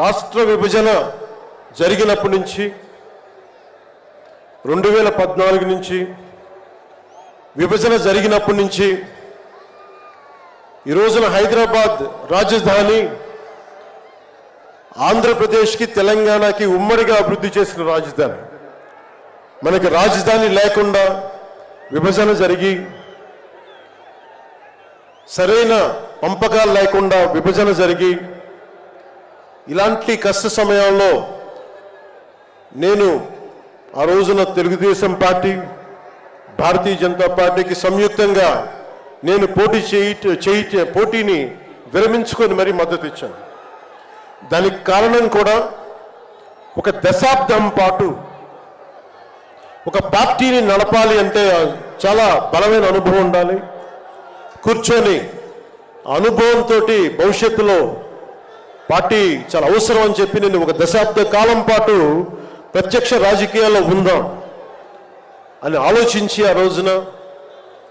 రాష్ట్ర విభజన జరిగినప్పటి నుంచి రెండు వేల పద్నాలుగు నుంచి విభజన జరిగినప్పటి నుంచి ఈ రోజున హైదరాబాద్ రాజధాని ఆంధ్రప్రదేశ్కి తెలంగాణకి ఉమ్మడిగా అభివృద్ధి చేసిన రాజధాని. మనకి రాజధాని లేకుండా విభజన జరిగి సరైన పంపకాలు లేకుండా విభజన జరిగి ఇలాంటి కష్ట సమయంలో నేను ఆ రోజున తెలుగుదేశం పార్టీ భారతీయ జనతా పార్టీకి సంయుక్తంగా నేను పోటీ చేయి చేయి పోటీని విరమించుకొని మరీ మద్దతు ఇచ్చాను. దానికి కారణం కూడా ఒక దశాబ్దం పాటు ఒక పార్టీని నడపాలి అంటే చాలా బలమైన అనుభవం ఉండాలి. కూర్చొని అనుభవంతో భవిష్యత్తులో పార్టీ చాలా అవసరం అని చెప్పి నేను ఒక దశాబ్ద కాలం పాటు ప్రత్యక్ష రాజకీయాల్లో ఉందాం అని ఆలోచించి ఆ రోజున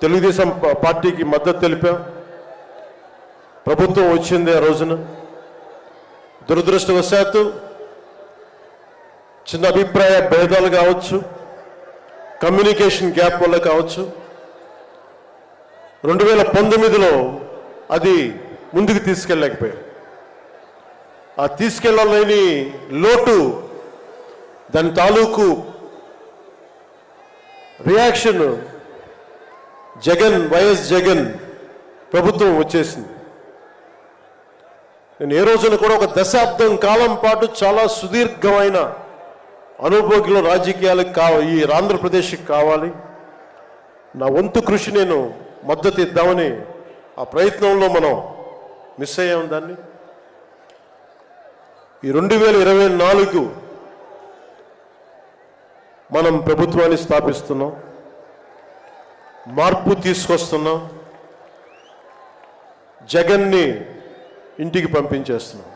తెలుగుదేశం పార్టీకి మద్దతు తెలిపాం. ప్రభుత్వం వచ్చింది ఆ రోజున. దురదృష్టవశాత్తు చిన్న అభిప్రాయ భేదాలు కావచ్చు కమ్యూనికేషన్ గ్యాప్ వల్ల కావచ్చు. రెండు వేల పంతొమ్మిదిలో అది ముందుకు తీసుకెళ్ళలేకపోయాం. ఆ తీసుకెళ్ళలేని లోటు దాని తాలూకు రియాక్షన్ జగన్ వైఎస్ జగన్ ప్రభుత్వం వచ్చేసింది. నేను ఏ రోజున కూడా ఒక దశాబ్దం కాలం పాటు చాలా సుదీర్ఘమైన అనుభోగిలో రాజకీయాలకు కావ ఈ ఆంధ్రప్రదేశ్కి కావాలి. నా వంతు కృషి నేను మద్దతు ఇద్దామని ఆ ప్రయత్నంలో మనం మిస్ అయ్యాం దాన్ని. ఈ రెండు వేల ఇరవై నాలుగు మనం ప్రభుత్వాన్ని స్థాపిస్తున్నాం. మార్పు తీసుకొస్తున్నాం. జగన్ని ఇంటికి పంపించేస్తున్నాం.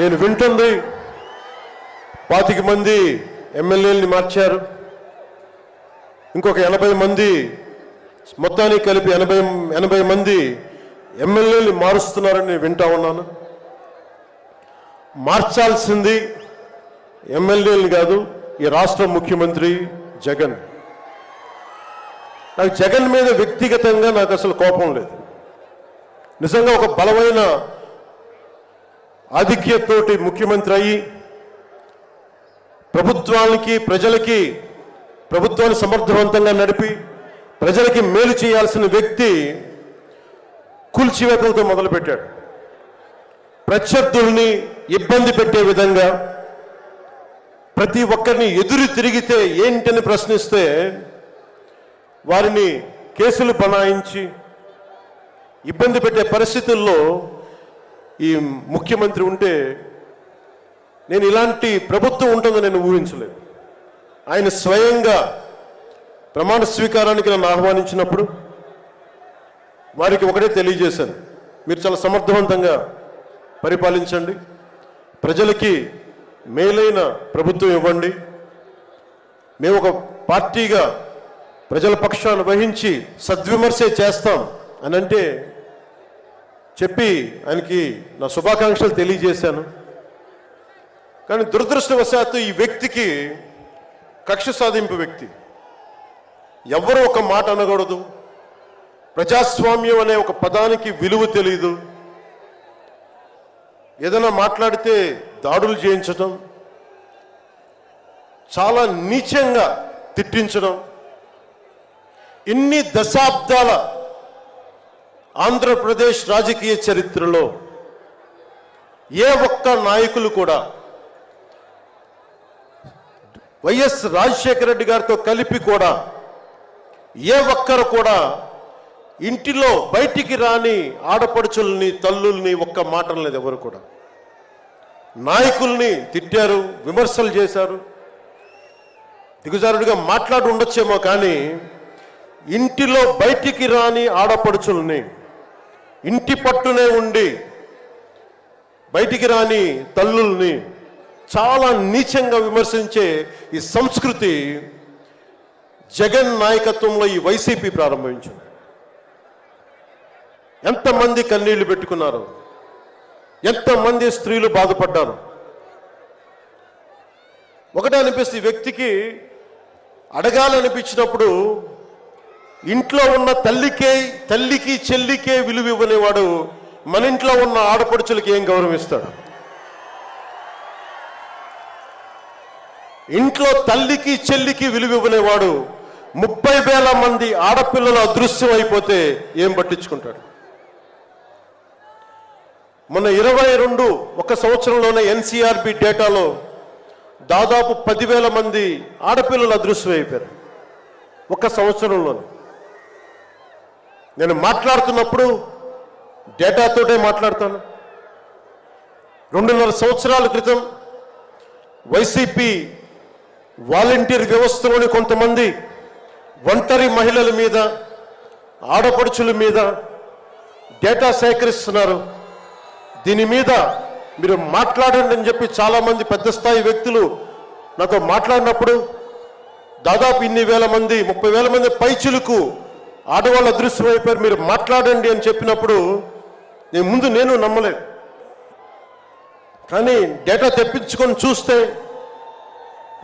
నేను వింటుంది పాతిక మంది ఎమ్మెల్యేలని మార్చారు. ఇంకొక ఎనభై మంది మొత్తానికి కలిపి ఎనభై ఎనభై మంది ఎమ్మెల్యేలు మారుస్తున్నారని నేను వింటా ఉన్నాను. మార్చాల్సింది ఎమ్మెల్యేలు కాదు ఈ రాష్ట్ర ముఖ్యమంత్రి జగన్. నాకు జగన్ మీద వ్యక్తిగతంగా నాకు అసలు కోపం లేదు. నిజంగా ఒక బలమైన ఆధిక్యతతోటి ముఖ్యమంత్రి అయ్యి ప్రభుత్వానికి ప్రజలకి ప్రభుత్వాన్ని సమర్థవంతంగా నడిపి ప్రజలకి మేలు చేయాల్సిన వ్యక్తి కూల్చివేతలతో మొదలుపెట్టాడు. ప్రత్యర్థుల్ని ఇబ్బంది పెట్టే విధంగా ప్రతి ఒక్కరిని ఎదురు తిరిగితే ఏంటని ప్రశ్నిస్తే వారిని కేసులు బనాయించి ఇబ్బంది పెట్టే పరిస్థితుల్లో ఈ ముఖ్యమంత్రి ఉంటే నేను ఇలాంటి ప్రభుత్వం ఉంటుందని నేను ఊహించలేదు. ఆయన స్వయంగా ప్రమాణ స్వీకారానికి నన్ను ఆహ్వానించినప్పుడు వారికి ఒకటే తెలియజేశాను. మీరు చాలా సమర్థవంతంగా పరిపాలించండి. ప్రజలకి మేలైన ప్రభుత్వం ఇవ్వండి. మేము ఒక పార్టీగా ప్రజల పక్షాన్ని వహించి సద్విమర్శే చేస్తాం అని అంటే చెప్పి ఆయనకి నా శుభాకాంక్షలు తెలియజేశాను. కానీ దురదృష్టవశాత్తు ఈ వ్యక్తికి కక్ష సాధింపు వ్యక్తి. ఎవరు ఒక మాట అనకూడదు. ప్రజాస్వామ్యం అనే ఒక పదానికి విలువ తెలియదు ఏదైనా మాట్లాడితే దాడులు చేయించడం చాలా నీచంగా తిట్టించడం ఇన్ని దశాబ్దాల ఆంధ్రప్రదేశ్ రాజకీయ చరిత్రలో ఏ ఒక్క నాయకులు కూడా వైఎస్ రాజశేఖర రెడ్డి గారితో కలిపి కూడా ఏ ఒక్కరు కూడా ఇంటిలో బయటికి రాని ఆడపడుచుల్ని తల్లుల్ని ఒక్క మాట లేదు ఎవరు కూడా. నాయకుల్ని తిట్టారు విమర్శలు చేశారు. దిగుజారుడిగా మాట్లాడి ఉండొచ్చేమో కానీ ఇంటిలో బయటికి రాని ఆడపడుచుల్ని ఇంటి పట్టునే ఉండి బయటికి రాని తల్లుల్ని చాలా నీచంగా విమర్శించే ఈ సంస్కృతి జగన్ నాయకత్వంలో ఈ వైసీపీ ప్రారంభించింది. ఎంతమంది కన్నీళ్ళు పెట్టుకున్నారు? ఎంతమంది స్త్రీలు బాధపడ్డారు? ఒకటే అనిపిస్తుంది ఈ వ్యక్తికి అడగాలనిపించినప్పుడు ఇంట్లో ఉన్న తల్లికే తల్లికి చెల్లికే విలువ ఇవ్వనివాడు మన ఇంట్లో ఉన్న ఆడపడుచులకి ఏం గౌరవిస్తాడు ఇంట్లో తల్లికి చెల్లికి విలువ ఇవ్వనివాడు ముప్పై వేల మంది ఆడపిల్లలు అదృశ్యం అయిపోతే ఏం పట్టించుకుంటాడు? మొన్న ఇరవై రెండు ఒక సంవత్సరంలోనే ఎన్సీఆర్బి డేటాలో దాదాపు పదివేల మంది ఆడపిల్లలు అదృశ్యమైపోయారు. ఒక సంవత్సరంలోనే. నేను మాట్లాడుతున్నప్పుడు డేటాతోటే మాట్లాడతాను. రెండున్నర సంవత్సరాల క్రితం వైసీపీ వాలంటీర్ వ్యవస్థలోని కొంతమంది ఒంటరి మహిళల మీద ఆడపడుచుల మీద డేటా సేకరిస్తున్నారు. దీని మీద మీరు మాట్లాడండి అని చెప్పి చాలామంది పెద్ద స్థాయి వ్యక్తులు నాతో మాట్లాడినప్పుడు దాదాపు ఇన్ని వేల మంది ముప్పై వేల మంది పైచులకు ఆడవాళ్ళు అదృశ్యం అయిపోయారు. మీరు మాట్లాడండి అని చెప్పినప్పుడు నేను ముందు నేను నమ్మలేదు కానీ డేటా తెప్పించుకొని చూస్తే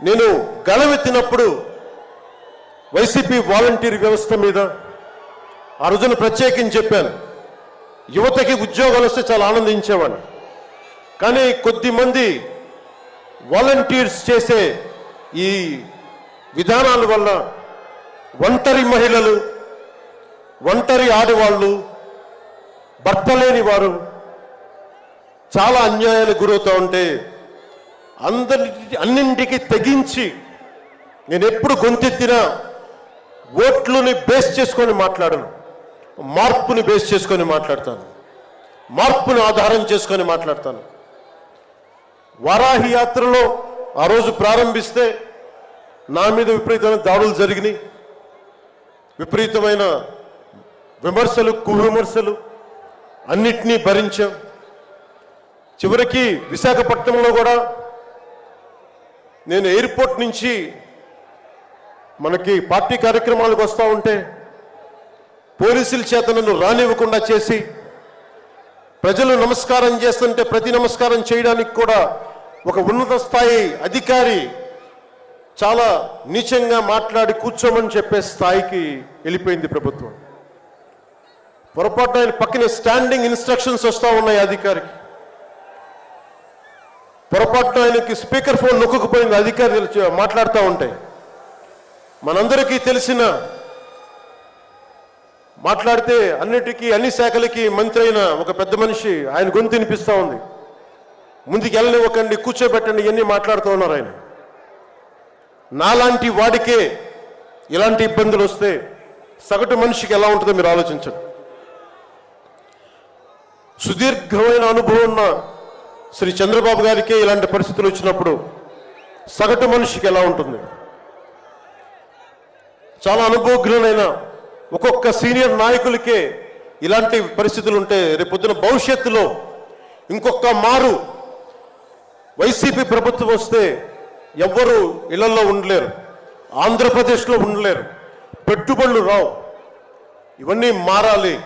నేను గలవెత్తినప్పుడు వైసీపీ వాలంటీర్ వ్యవస్థ మీద ఆ రోజున ప్రత్యేకించి చెప్పాను. యువతకి ఉద్యోగాలు వస్తే చాలా ఆనందించేవాడిని. కానీ కొద్ది మంది వాలంటీర్స్ చేసే ఈ విధానాల వల్ల ఒంటరి మహిళలు ఒంటరి ఆడవాళ్ళు భర్త లేని వారు చాలా అన్యాయానికి గురవుతూ ఉంటే అందరి అన్నింటికి తెగించి నేను ఎప్పుడు గొంతెత్తినా ఓట్లుని బేస్ చేసుకొని మాట్లాడను. మార్పుని బేస్ చేసుకొని మాట్లాడతాను. మార్పుని ఆధారం చేసుకొని మాట్లాడతాను. వారాహి యాత్రలో ఆ రోజు ప్రారంభిస్తే నా మీద విపరీతమైన దాడులు జరిగినాయి. విపరీతమైన విమర్శలు కువిమర్శలు అన్నిటినీ భరించాం. చివరికి విశాఖపట్నంలో కూడా నేను ఎయిర్పోర్ట్ నుంచి మనకి పార్టీ కార్యక్రమాలకు వస్తూ ఉంటే పోలీసుల చేత నన్ను రానివ్వకుండా చేసి ప్రజలు నమస్కారం చేస్తుంటే ప్రతి నమస్కారం చేయడానికి కూడా ఒక ఉన్నత స్థాయి అధికారి చాలా నీచంగా మాట్లాడి కూర్చోమని చెప్పే స్థాయికి వెళ్ళిపోయింది ప్రభుత్వం. పొరపాటు ఆయన పక్కనే స్టాండింగ్ ఇన్స్ట్రక్షన్స్ వస్తూ ఉన్నాయి అధికారికి. పొరపాటున ఆయనకి స్పీకర్ ఫోన్ నొక్కుపోయింది అధికారులు మాట్లాడుతూ ఉంటాయి. మనందరికీ తెలిసిన మాట్లాడితే అన్నిటికీ అన్ని శాఖలకి మంత్రి అయిన ఒక పెద్ద మనిషి ఆయన గొంతు వినిపిస్తూ ఉంది. ముందుకు వెళ్ళనివ్వకండి కూర్చోబెట్టండి ఇవన్నీ మాట్లాడుతూ ఉన్నారు ఆయన. నాలాంటి వాడికే ఇలాంటి ఇబ్బందులు వస్తే సగటు మనిషికి ఎలా ఉంటుందో మీరు ఆలోచించండి. సుదీర్ఘమైన అనుభవం ఉన్న శ్రీ చంద్రబాబు గారికే ఇలాంటి పరిస్థితులు వచ్చినప్పుడు సగటు మనిషికి ఎలా ఉంటుంది? చాలా అనుభవజ్ఞులైన ఒక్కొక్క సీనియర్ నాయకులకే ఇలాంటి పరిస్థితులు ఉంటే రేపొద్దున భవిష్యత్తులో ఇంకొక మారు వైసీపీ ప్రభుత్వం వస్తే ఎవ్వరు ఇళ్ళలో ఉండలేరు. ఆంధ్రప్రదేశ్లో ఉండలేరు. పెట్టుబడులు రావు. ఇవన్నీ మారాలి.